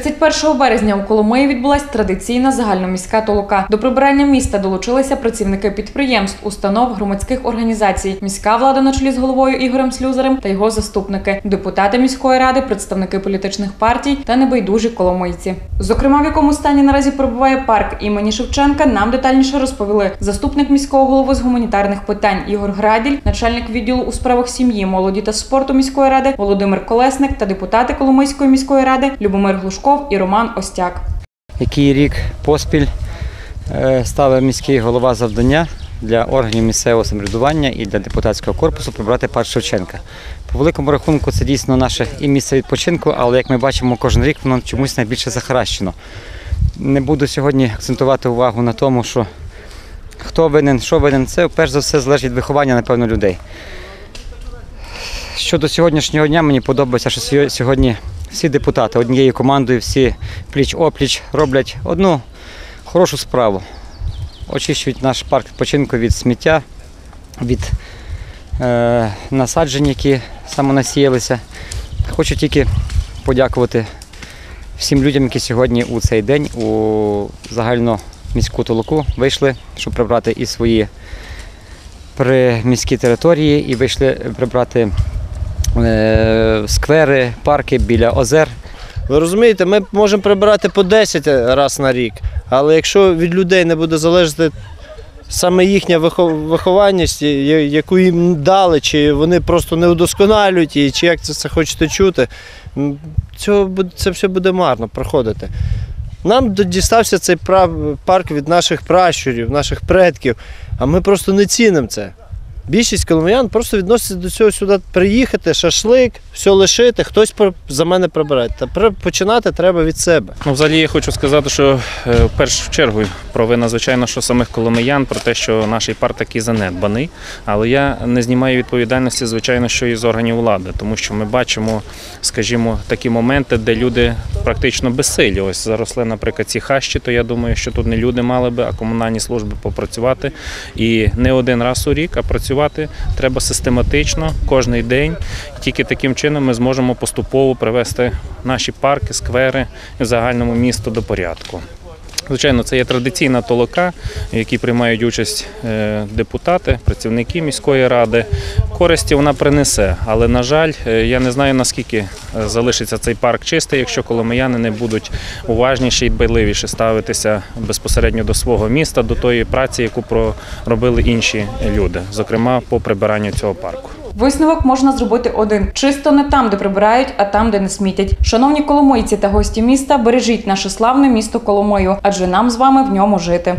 31 березня у Коломиї відбулася традиційна загальноміська толока. До прибирання міста долучилися працівники підприємств, установ, громадських організацій, міська влада на чолі з головою Ігорем Слюзарем та його заступники, депутати міської ради, представники політичних партій та небайдужі коломийці. Зокрема, в якому стані наразі перебуває парк імені Шевченка, нам детальніше розповіли заступник міського голови з гуманітарних питань Ігор Граділь, начальник відділу у справах сім'ї, молоді та спорту міської ради Володимир Колесник та депутати Коломийської міської ради Любомир Глушков і Роман Остяк. який рік поспіль е, ставив міський голова завдання для органів місцевого самоврядування і для депутатського корпусу прибрати парк Шевченка. По великому рахунку, це дійсно наше і місце відпочинку, але як ми бачимо, кожен рік воно чомусь найбільше захаращено. Не буду сьогодні акцентувати увагу на тому, що хто винен, що винен, це перш за все залежить від виховання, напевно, людей. Щодо сьогоднішнього дня, мені подобається, що сьо- сьогодні всі депутати однією командою, всі пліч-опліч роблять одну хорошу справу. Очищують наш парк відпочинку від сміття, від е, насаджень, які самонасіялися. Хочу тільки подякувати всім людям, які сьогодні у цей день у загальну міську толоку вийшли, щоб прибрати і свої приміські території, і вийшли прибрати е, сквери, парки біля озер. Ви розумієте, ми можемо прибирати по 10 разів на рік, але якщо від людей не буде залежати саме їхня вихованість, яку їм дали, чи вони просто не удосконалюють її, чи як це все хочете чути, цього, це все буде марно проходити. Нам дістався цей парк від наших пращурів, наших предків, а ми просто не цінимо це. Більшість коломиян просто відносяться до цього сюди приїхати, шашлик, все лишити, хтось за мене прибере. Та починати треба від себе. Ну, взагалі, я хочу сказати, що е, в першу чергу провина, звичайно, що самих коломиян про те, що наш парк такий занедбаний. Але я не знімаю відповідальності, звичайно, що і з органів влади, тому що ми бачимо, скажімо, такі моменти, де люди практично безсилі. Ось заросли, наприклад, ці хащі, то я думаю, що тут не люди мали би, а комунальні служби попрацювати. І не один раз у рік, а працювати треба систематично кожен день. Тільки таким чином ми зможемо поступово привести наші парки, сквери в загальному місту до порядку. Звичайно, це є традиційна толока, в якій приймають участь е, депутати, працівники міської ради. Користі вона принесе, але на жаль, е, я не знаю наскільки е, залишиться цей парк чистий, якщо коломияни не будуть уважніші і дбайливіше ставитися безпосередньо до свого міста, до тої праці, яку проробили інші люди, зокрема по прибиранню цього парку. Висновок можна зробити один: чисто не там, де прибирають, а там, де не смітять. Шановні коломийці та гості міста, бережіть наше славне місто Коломою, адже нам з вами в ньому жити.